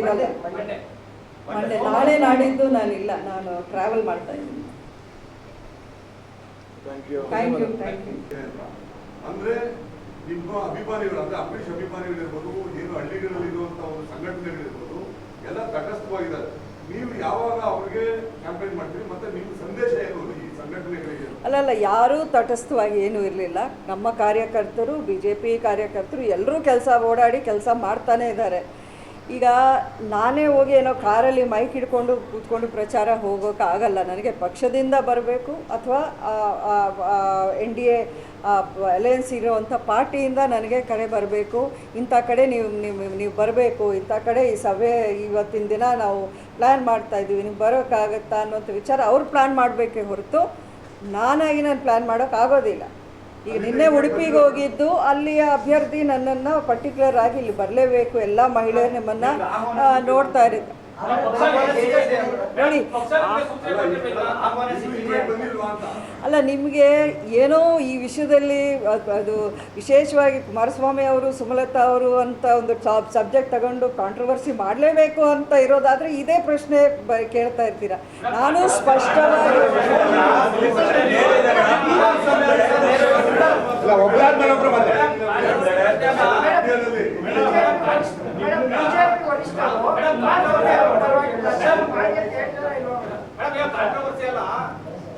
ಇರಲ್ಲ ಮಂಡೆ ನಾಳೆ ನಾಡಿದ್ದು ನಾನಿಲ್ಲ. ನಾನು ಟ್ರಾವೆಲ್ ಮಾಡ್ತಾ ಇದ್ದೀನಿ. ಥ್ಯಾಂಕ್ ಯು ಥ್ಯಾಂಕ್ ಯು ಅಂದ್ರೆ ನಿಮ್ಮ ಅಭಿಮಾನಿಗಳು ಅಂದ್ರೆ ಅಂಬರೀಷ್ ಅಭಿಮಾನಿಗಳಿರ್ಬೋದು ಏನು ಹಳ್ಳಿಗಳಲ್ಲಿ ಇರುವಂತಹ ಒಂದು ಸಂಘಟನೆಗಳಿರ್ಬೋದು ಎಲ್ಲ ತಟಸ್ಥವಾಗಿದ್ದಾರೆ. ನೀವು ಯಾವಾಗ ಅವ್ರಿಗೆ ಕ್ಯಾಂಪೇನ್ ಮಾಡ್ತೀರಿ? ಮತ್ತೆ ನಿಮ್ಮ ಸಂದೇಶ ಏನು ಈ ಸಂಘಟನೆಗಳಿಗೆ? ಅಲ್ಲಲ್ಲ ಯಾರೂ ತಟಸ್ಥವಾಗಿ ಏನೂ ಇರಲಿಲ್ಲ. ನಮ್ಮ ಕಾರ್ಯಕರ್ತರು ಬಿ ಜೆ ಪಿ ಕಾರ್ಯಕರ್ತರು ಎಲ್ಲರೂ ಕೆಲಸ ಓಡಾಡಿ ಕೆಲಸ ಮಾಡ್ತಾನೆ ಇದ್ದಾರೆ. ಈಗ ನಾನೇ ಹೋಗಿ ಏನೋ ಕಾರಲ್ಲಿ ಮೈಕ್ ಹಿಡ್ಕೊಂಡು ಕೂತ್ಕೊಂಡು ಪ್ರಚಾರ ಹೋಗೋಕೆ ಆಗಲ್ಲ ನನಗೆ ಪಕ್ಷದಿಂದ ಬರಬೇಕು ಅಥವಾ ಎನ್ ಡಿ ಎ ಅಲಯನ್ಸ್ ಇರೋವಂಥ ಪಾರ್ಟಿಯಿಂದ ನನಗೆ ಕರೆ ಬರಬೇಕು. ಇಂಥ ಕಡೆ ನೀವು ನೀವು ನೀವು ಬರಬೇಕು. ಇಂಥ ಕಡೆ ಈ ಸಭೆ ಇವತ್ತಿನ ದಿನ ನಾವು ಪ್ಲ್ಯಾನ್ ಮಾಡ್ತಾ ಇದ್ದೀವಿ. ನೀವು ಬರೋಕ್ಕಾಗತ್ತಾ ಅನ್ನೋಂಥ ವಿಚಾರ ಅವ್ರು ಪ್ಲ್ಯಾನ್ ಮಾಡಬೇಕೇ ಹೊರತು ನಾನಾಗಿ ನಾನು ಪ್ಲ್ಯಾನ್ ಮಾಡೋಕ್ಕಾಗೋದಿಲ್ಲ. ಈಗ ನಿನ್ನೆ ಉಡುಪಿಗೆ ಹೋಗಿದ್ದು, ಅಲ್ಲಿಯ ಅಭ್ಯರ್ಥಿ ನನ್ನನ್ನು ಪರ್ಟಿಕ್ಯುಲರ್ ಆಗಿ ಇಲ್ಲಿ ಬರಲೇಬೇಕು. ಎಲ್ಲ ಮಹಿಳೆಯರು ನಿಮ್ಮನ್ನು ನೋಡ್ತಾ ಇರುತ್ತೆ ಅಲ್ಲ, ನಿಮಗೆ ಏನೋ ಈ ವಿಷಯದಲ್ಲಿ, ಅದು ವಿಶೇಷವಾಗಿ ಕುಮಾರಸ್ವಾಮಿ ಅವರು, ಸುಮಲತಾ ಅವರು ಅಂತ ಒಂದು ಸಬ್ಜೆಕ್ಟ್ ತಗೊಂಡು ಕಾಂಟ್ರವರ್ಸಿ ಮಾಡಲೇಬೇಕು ಅಂತ ಇರೋದಾದರೆ ಇದೇ ಪ್ರಶ್ನೆ ಕೇಳ್ತಾ ಇರ್ತೀರಾ? ನಾನು ಸ್ಪಷ್ಟವಾಗಿ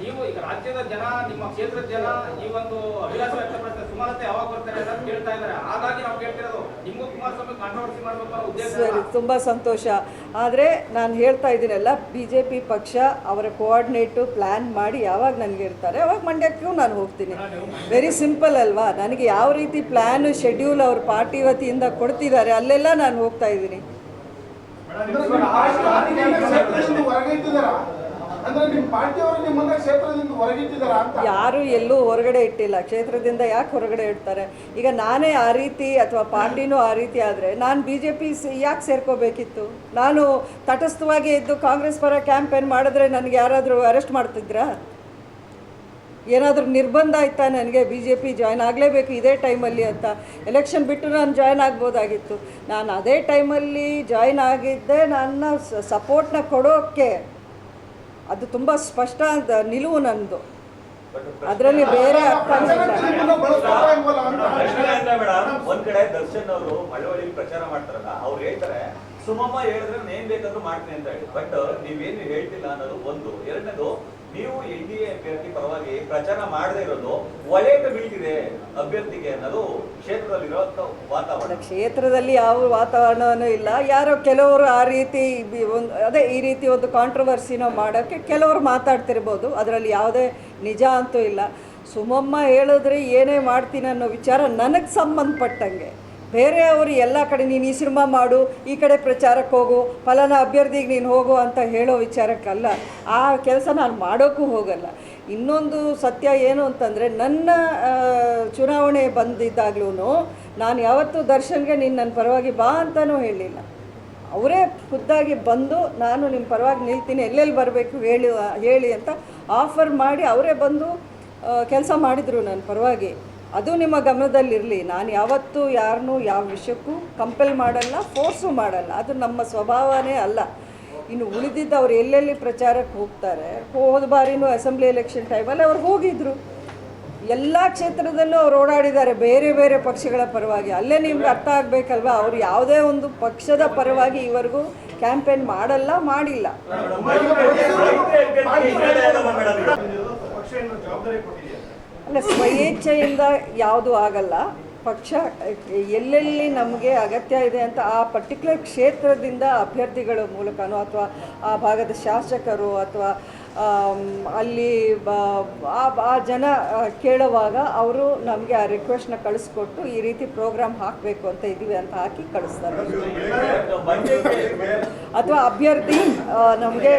ನೀವು ಈಗ ರಾಜ್ಯದ ಜನ ನಿಮ್ಮ ಕ್ಷೇತ್ರದ ಜನ ಈ ಒಂದು ಅಭಿಲಾಷ ಸುಮಾರತೆ ಯಾವಾಗ ಬರ್ತಾರೆ ಅಂತ ಕೇಳ್ತಾ ಇದ್ದಾರೆ. ಹಾಗಾಗಿ ನಾವು ಕೇಳ್ತಿರೋದು ನಿಮಗೂ ಕುಮಾರಸ್ವಾಮಿ ಕಾಂಟ್ರವರ್ಸಿ ಮಾಡಬೇಕು ಅನ್ನೋ ಉದ್ದೇಶ. ಸರಿ ತುಂಬ ಸಂತೋಷ. ಆದರೆ ನಾನು ಹೇಳ್ತಾ ಇದ್ದೀನಲ್ಲ ಬಿ ಜೆ ಪಿ ಪಕ್ಷ ಅವರ ಕೋಆರ್ಡಿನೇಟು ಪ್ಲ್ಯಾನ್ ಮಾಡಿ ಯಾವಾಗ ನನಗೆ ಇರ್ತಾರೆ ಅವಾಗ ಮಂಡ್ಯಕ್ಕೂ ನಾನು ಹೋಗ್ತೀನಿ. ವೆರಿ ಸಿಂಪಲ್ ಅಲ್ವಾ? ನನಗೆ ಯಾವ ರೀತಿ ಪ್ಲ್ಯಾನು ಶೆಡ್ಯೂಲ್ ಅವ್ರ ಪಾರ್ಟಿ ವತಿಯಿಂದ ಕೊಡ್ತಿದ್ದಾರೆ ಅಲ್ಲೆಲ್ಲ ನಾನು ಹೋಗ್ತಾ ಇದ್ದೀನಿ. ಯಾರು ಎಲ್ಲೂ ಹೊರಗಡೆ ಇಟ್ಟಿಲ್ಲ. ಕ್ಷೇತ್ರದಿಂದ ಯಾಕೆ ಹೊರಗಡೆ ಇಡ್ತಾರೆ? ಈಗ ನಾನೇ ಆ ರೀತಿ ಅಥವಾ ಪಾರ್ಟಿನೂ ಆ ರೀತಿ ಆದರೆ ನಾನು ಬಿ ಜೆ ಪಿ ಯಾಕೆ ಸೇರ್ಕೋಬೇಕಿತ್ತು? ನಾನು ತಟಸ್ಥವಾಗಿ ಇದ್ದು ಕಾಂಗ್ರೆಸ್ ಪರ ಕ್ಯಾಂಪೇನ್ ಮಾಡಿದ್ರೆ ನನಗೆ ಯಾರಾದರೂ ಅರೆಸ್ಟ್ ಮಾಡ್ತಿದ್ರಾ? ಏನಾದರೂ ನಿರ್ಬಂಧ ಆಯ್ತಾ ನನಗೆ ಬಿ ಜೆ ಪಿ ಜಾಯ್ನ್ ಆಗಲೇಬೇಕು ಇದೇ ಟೈಮಲ್ಲಿ ಅಂತ? ಎಲೆಕ್ಷನ್ ಬಿಟ್ಟು ನಾನು ಜಾಯ್ನ್ ಆಗ್ಬೋದಾಗಿತ್ತು. ನಾನು ಅದೇ ಟೈಮಲ್ಲಿ ಜಾಯ್ನ್ ಆಗಿದ್ದೆ ನನ್ನ ಸಪೋರ್ಟ್ನ ಕೊಡೋಕ್ಕೆ ಅದು ತುಂಬ ಸ್ಪಷ್ಟ ಅಂತ ನಿಲುವು ನಂದು. ಅದರಲ್ಲಿ ಬೇರೆ ಒಂದ್ ಕಡೆ ದರ್ಶನ್ ಅವರು ಮಳವಳ್ಳಿ ಪ್ರಚಾರ ಮಾಡ್ತಾರಲ್ಲ ಅವ್ರು ಹೇಳ್ತಾರೆ ಸುಮಮ್ಮ ಹೇಳಿದ್ರೆ ನೇಮ್ ಬೇಕಾದ್ರೂ ಮಾಡ್ತೀನಿ ಅಂತ ಹೇಳಿ. ಬಟ್ ನೀವೇನು ಹೇಳ್ತಿಲ್ಲ ಅನ್ನೋದು ಒಂದು. ಎರಡನೇದು ನೀವು ಎನ್ ಡಿ ಎ ಅಭ್ಯರ್ಥಿ ಪರವಾಗಿ ಪ್ರಚಾರ ಮಾಡದೇ ಇರೋದು ಒಲೆಗೆ ಬೀಳ್ತಿದೆ ಅಭ್ಯರ್ಥಿಗೆ ಅನ್ನೋದು ಕ್ಷೇತ್ರದಲ್ಲಿರುವಂತ ವಾತಾವರಣ. ಕ್ಷೇತ್ರದಲ್ಲಿ ಯಾವ ವಾತಾವರಣವೂ ಇಲ್ಲ. ಯಾರೋ ಕೆಲವರು ಆ ರೀತಿ ಒಂದು, ಅದೇ ಈ ರೀತಿ ಒಂದು ಕಾಂಟ್ರವರ್ಸಿನೋ ಮಾಡೋಕ್ಕೆ ಕೆಲವರು ಮಾತಾಡ್ತಿರ್ಬೋದು. ಅದರಲ್ಲಿ ಯಾವುದೇ ನಿಜ ಅಂತೂ ಇಲ್ಲ. ಸುಮಮ್ಮ ಹೇಳಿದ್ರೆ ಏನೇ ಮಾಡ್ತೀನಿ ಅನ್ನೋ ವಿಚಾರ ನನಗೆ ಸಂಬಂಧಪಟ್ಟಂಗೆ. ಬೇರೆಯವರು ಎಲ್ಲ ಕಡೆ ನೀನು ಈ ಸಿನಿಮಾ ಮಾಡು, ಈ ಕಡೆ ಪ್ರಚಾರಕ್ಕೆ ಹೋಗು, ಫಲಾನ ಅಭ್ಯರ್ಥಿಗೆ ನೀನು ಹೋಗು ಅಂತ ಹೇಳೋ ವಿಚಾರಕ್ಕಲ್ಲ. ಆ ಕೆಲಸ ನಾನು ಮಾಡೋಕ್ಕೂ ಹೋಗಲ್ಲ. ಇನ್ನೊಂದು ಸತ್ಯ ಏನು ಅಂತಂದರೆ, ನನ್ನ ಚುನಾವಣೆ ಬಂದಿದ್ದಾಗ್ಲೂ ನಾನು ಯಾವತ್ತೂ ದರ್ಶನ್ಗೆ ನೀನು ನನ್ನ ಪರವಾಗಿ ಬಾ ಅಂತಲೂ ಹೇಳಿಲ್ಲ ಅವರೇ ಖುದ್ದಾಗಿ ಬಂದು ನಾನು ನಿಮ್ಮ ಪರವಾಗಿ ನಿಲ್ತೀನಿ, ಎಲ್ಲೆಲ್ಲಿ ಬರಬೇಕು ಹೇಳಿ ಹೇಳಿ ಅಂತ ಆಫರ್ ಮಾಡಿ ಅವರೇ ಬಂದು ಕೆಲಸ ಮಾಡಿದರು ನನ್ನ ಪರವಾಗಿ. ಅದು ನಿಮ್ಮ ಗಮನದಲ್ಲಿರಲಿ. ನಾನು ಯಾವತ್ತೂ ಯಾರನ್ನೂ ಯಾವ ವಿಷಯಕ್ಕೂ ಕಂಪೆಲ್ ಮಾಡಲ್ಲ ಫೋರ್ಸು ಮಾಡಲ್ಲ. ಅದು ನಮ್ಮ ಸ್ವಭಾವನೇ ಅಲ್ಲ. ಇನ್ನು ಉಳಿದಿದ್ದು ಅವ್ರು ಎಲ್ಲೆಲ್ಲಿ ಪ್ರಚಾರಕ್ಕೆ ಹೋಗ್ತಾರೆ, ಹೋದ ಬಾರಿನೂ ಅಸೆಂಬ್ಲಿ ಎಲೆಕ್ಷನ್ ಟೈಮಲ್ಲಿ ಅವ್ರು ಹೋಗಿದ್ರು. ಎಲ್ಲ ಕ್ಷೇತ್ರದಲ್ಲೂ ಅವ್ರು ಓಡಾಡಿದ್ದಾರೆ. ಬೇರೆ ಬೇರೆ ಪಕ್ಷಗಳ ಪರವಾಗಿ. ಅಲ್ಲೇ ನಿಮ್ಗೆ ಅರ್ಥ ಆಗಬೇಕಲ್ವಾ? ಅವ್ರು ಯಾವುದೇ ಒಂದು ಪಕ್ಷದ ಪರವಾಗಿ ಇವರೆಗೂ ಕ್ಯಾಂಪೇನ್ ಮಾಡಲ್ಲ, ಮಾಡಿಲ್ಲ. ಅಲ್ಲ ಸ್ವಇಚ್ಛೆಯಿಂದ ಯಾವುದು ಆಗಲ್ಲ. ಪಕ್ಷ, ಎಲ್ಲೆಲ್ಲಿ ನಮಗೆ ಅಗತ್ಯ ಇದೆ ಅಂತ ಆ ಪರ್ಟಿಕ್ಯುಲರ್ ಕ್ಷೇತ್ರದಿಂದ ಅಭ್ಯರ್ಥಿಗಳ ಮೂಲಕನೋ ಅಥವಾ ಆ ಭಾಗದ ಶಾಸಕರು ಅಥವಾ ಅಲ್ಲಿ ಆ ಜನ ಕೇಳುವಾಗ ಅವರು ನಮಗೆ ಆ ರಿಕ್ವೆಸ್ಟ್ನ ಕಳಿಸ್ಕೊಟ್ಟು ಈ ರೀತಿ ಪ್ರೋಗ್ರಾಮ್ ಹಾಕಬೇಕು ಅಂತ ಇದ್ದೀವಿ ಅಂತ ಹಾಕಿ ಕಳಿಸ್ತಾರೆ. ಅಥವಾ ಅಭ್ಯರ್ಥಿ ನಮಗೆ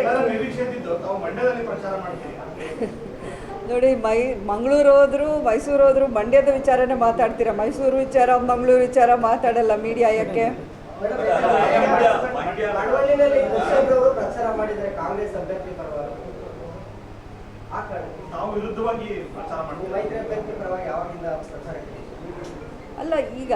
ನೋಡಿ ಮೈ ಮಂಗಳೂರು ಹೋದ್ರು ಮೈಸೂರು ಹೋದ್ರು ಮಂಡ್ಯದ ವಿಚಾರನೇ ಮಾತಾಡ್ತೀರಾ? ಮೈಸೂರು ವಿಚಾರ ಮಂಗಳೂರು ವಿಚಾರ ಮಾತಾಡಲ್ಲ ಮೀಡಿಯಾ ಯಾಕೆ? ಅಲ್ಲ ಈಗ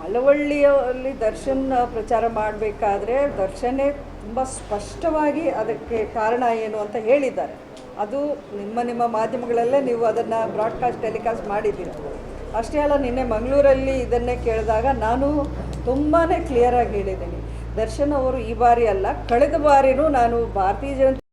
ಮಳವಳ್ಳಿಯಲ್ಲಿ ದರ್ಶನ್ ಪ್ರಚಾರ ಮಾಡಬೇಕಾದ್ರೆ ದರ್ಶನೇ ತುಂಬ ಸ್ಪಷ್ಟವಾಗಿ ಅದಕ್ಕೆ ಕಾರಣ ಏನು ಅಂತ ಹೇಳಿದ್ದಾರೆ. ಅದು ನಿಮ್ಮ ನಿಮ್ಮ ಮಾಧ್ಯಮಗಳಲ್ಲೇ ನೀವು ಅದನ್ನು ಬ್ರಾಡ್ಕಾಸ್ಟ್ ಟೆಲಿಕಾಸ್ಟ್ ಮಾಡಿದ್ದೀರ. ಅಷ್ಟೇ ಅಲ್ಲ, ನಿನ್ನೆ ಮಂಗಳೂರಲ್ಲಿ ಇದನ್ನೇ ಕೇಳಿದಾಗ ನಾನು ತುಂಬಾ ಕ್ಲಿಯರಾಗಿ ಹೇಳಿದ್ದೀನಿ. ದರ್ಶನ್ ಅವರು ಈ ಬಾರಿ ಅಲ್ಲ, ಕಳೆದ ಬಾರಿನೂ ನಾನು ಭಾರತೀಯ ಜನತಾ